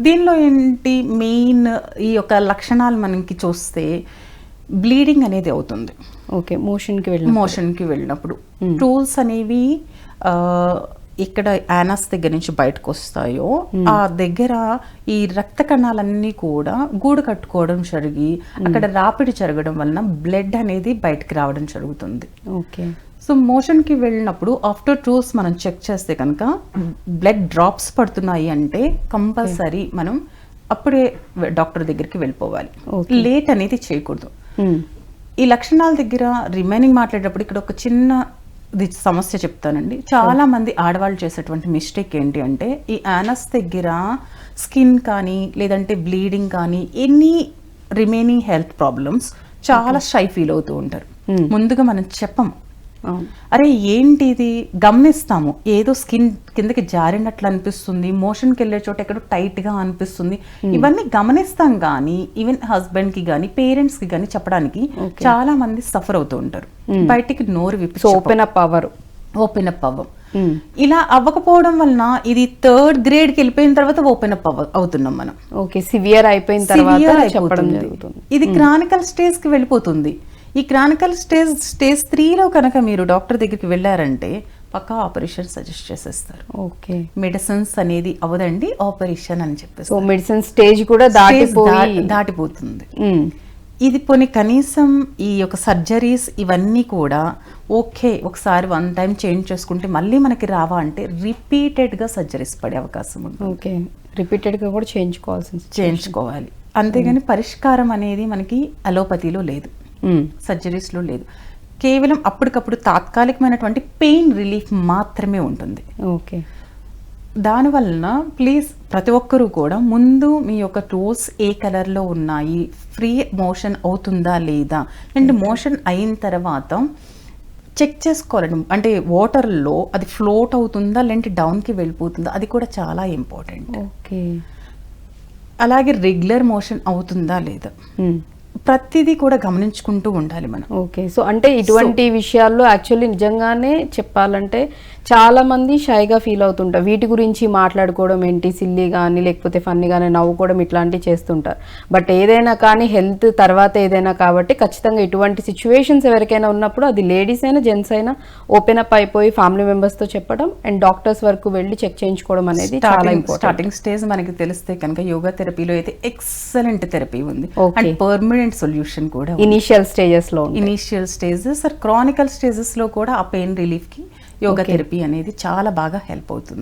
దీనిలో ఏంటి మెయిన్ ఈ యొక్క లక్షణాలు మనకి చూస్తే బ్లీడింగ్ అనేది అవుతుంది. ఓకే మోషన్కి వెళ్ళిన మోషన్కి వెళ్ళినప్పుడు. టూల్స్ అనేవి ఆ, ఇక్కడ యానస్ దగ్గర నుంచి బయటకు వస్తాయో ఆ దగ్గర ఈ రక్త కణాలన్నీ కూడా గూడు కట్టుకోవడం జరిగి అక్కడ రాపిడి జరగడం వలన బ్లడ్ అనేది బయటకు రావడం జరుగుతుంది. ఓకే. సో మోషన్కి వెళ్ళినప్పుడు ఆఫ్టర్ టూల్స్ మనం చెక్ చేస్తే కనుక బ్లడ్ డ్రాప్స్ పడుతున్నాయి అంటే కంపల్సరీ మనం అప్పుడే డాక్టర్ దగ్గరికి వెళ్ళిపోవాలి. లేట్ అనేది చేయకూడదు. మ్మ్. ఈ లక్షణాల దగ్గర రిమైనింగ్ మాట్లాడేటప్పుడు ఇక్కడ ఒక చిన్న ఇది సమస్య చెప్తానండి. చాలా మంది ఆడవాళ్ళు చేసేటువంటి మిస్టేక్ ఏంటి అంటే ఈ యానస్ దగ్గర స్కిన్ కానీ లేదంటే బ్లీడింగ్ కానీ ఎనీ రిమైనింగ్ హెల్త్ ప్రాబ్లమ్స్ చాలా షై ఫీల్ అవుతూ ఉంటారు. ముందుగా మనం చెప్పము అవును అరే ఏంటి ఇది గమనిస్తాము. ఏదో స్కిన్ కిందకి జారినట్లు అనిపిస్తుంది. మోషన్కి వెళ్ళే చోట ఎక్కడో టైట్గా అనిపిస్తుంది ఇవన్నీ గమనిస్తాం కానీ ఈవెన్ హస్బెండ్కి కానీ పేరెంట్స్కి కానీ చెప్పడానికి. చాలా మంది సఫర్ అవుతూ ఉంటారు. బయటికి నోరు విప్పి open up hour open up అవ్వం. ఇలా అవ్వకపోవడం వలన ఇది థర్డ్ గ్రేడ్కి వెళ్ళిపోయిన తర్వాత ఓపెన్ అప్ అవుతున్నాం మనం. ఓకే సివియర్ అయిపోయిన తర్వాత ఇది క్రానికల్ స్టేజ్కి వెళ్ళిపోతుంది. ఈ క్రానికల్ స్టేజ్ స్టేజ్ త్రీలో కనుక మీరు డాక్టర్ దగ్గరికి వెళ్ళారంటే పక్కా ఆపరేషన్ సజెస్ట్ చేసేస్తారు. ఓకే. మెడిసిన్స్ అనేది అవదండి ఆపరేషన్ అని చెప్పేసి సో మెడిసిన్ స్టేజ్ కూడా దాటిపోతుంది. ఇది పోనీ కనీసం ఈ యొక్క సర్జరీస్ ఇవన్నీ కూడా ఓకే ఒకసారి వన్ టైం చేంజ్ చేసుకుంటే మళ్ళీ మనకి రావా అంటే రిపీటెడ్గా సర్జరీస్ పడే అవకాశం ఉంది ఓకే. రిపీటెడ్గా కూడా చేయించుకోవాల్సింది చేయించుకోవాలి. అంతేగాని పరిష్కారం అనేది మనకి అలోపతిలో లేదు. సర్జరీస్లో లేదు. కేవలం అప్పటికప్పుడు తాత్కాలికమైనటువంటి పెయిన్ రిలీఫ్ మాత్రమే ఉంటుంది. ఓకే. దానివలన ప్లీజ్ ప్రతి ఒక్కరూ కూడా ముందు మీ యొక్క టూల్స్ ఏ కలర్లో ఉన్నాయి ఫ్రీ మోషన్ అవుతుందా లేదా అండ్ మోషన్ అయిన తర్వాత చెక్ చేసుకోవాలండి. అంటే వాటర్లో అది ఫ్లోట్ అవుతుందా లేదంటే డౌన్కి వెళ్ళిపోతుందా అది కూడా చాలా ఇంపార్టెంట్. ఓకే. అలాగే రెగ్యులర్ మోషన్ అవుతుందా లేదా. మ్మ్. ప్రతిదీ కూడా గమనించుకుంటూ ఉండాలి మనం. ఓకే సో అంటే ఇటువంటి విషయాల్లో యాక్చువల్లీ నిజంగానే చెప్పాలంటే చాలా మంది షైగా ఫీల్ అవుతుంటారు. వీటి గురించి మాట్లాడుకోవడం ఏంటి? సిల్లీ కానీ లేకపోతే ఫన్నీ కానీ నవ్వుకోవడం ఇట్లాంటివి చేస్తుంటారు. బట్ ఏదైనా కానీ హెల్త్ తర్వాత ఏదైనా కాబట్టి ఖచ్చితంగా ఇటువంటి సిచ్యువేషన్స్ ఎవరికైనా ఉన్నప్పుడు అది లేడీస్ అయినా జెంట్స్ అయినా ఓపెన్ అప్ అయిపోయి ఫ్యామిలీ మెంబర్స్తో చెప్పడం అండ్ డాక్టర్స్ వరకు వెళ్ళి చెక్ చేయించుకోవడం అనేది చాలా ఇంపార్టెంట్ స్టార్టింగ్ స్టేజ్ మనకి తెలిస్తే కనుక యోగా థెరపీలో అయితే ఎక్సలెంట్ థెరపీ ఉంది. అండ్ పర్మనెంట్ సొల్యూషన్ కూడా ఇనీషియల్ స్టేజెస్లో ఇనీషియల్ స్టేజెస్ ఆర్ క్రానికల్ స్టేజెస్లో కూడా ఆ పెయిన్ రిలీఫ్కి యోగా. థెరపీ అనేది చాలా బాగా హెల్ప్ అవుతుంది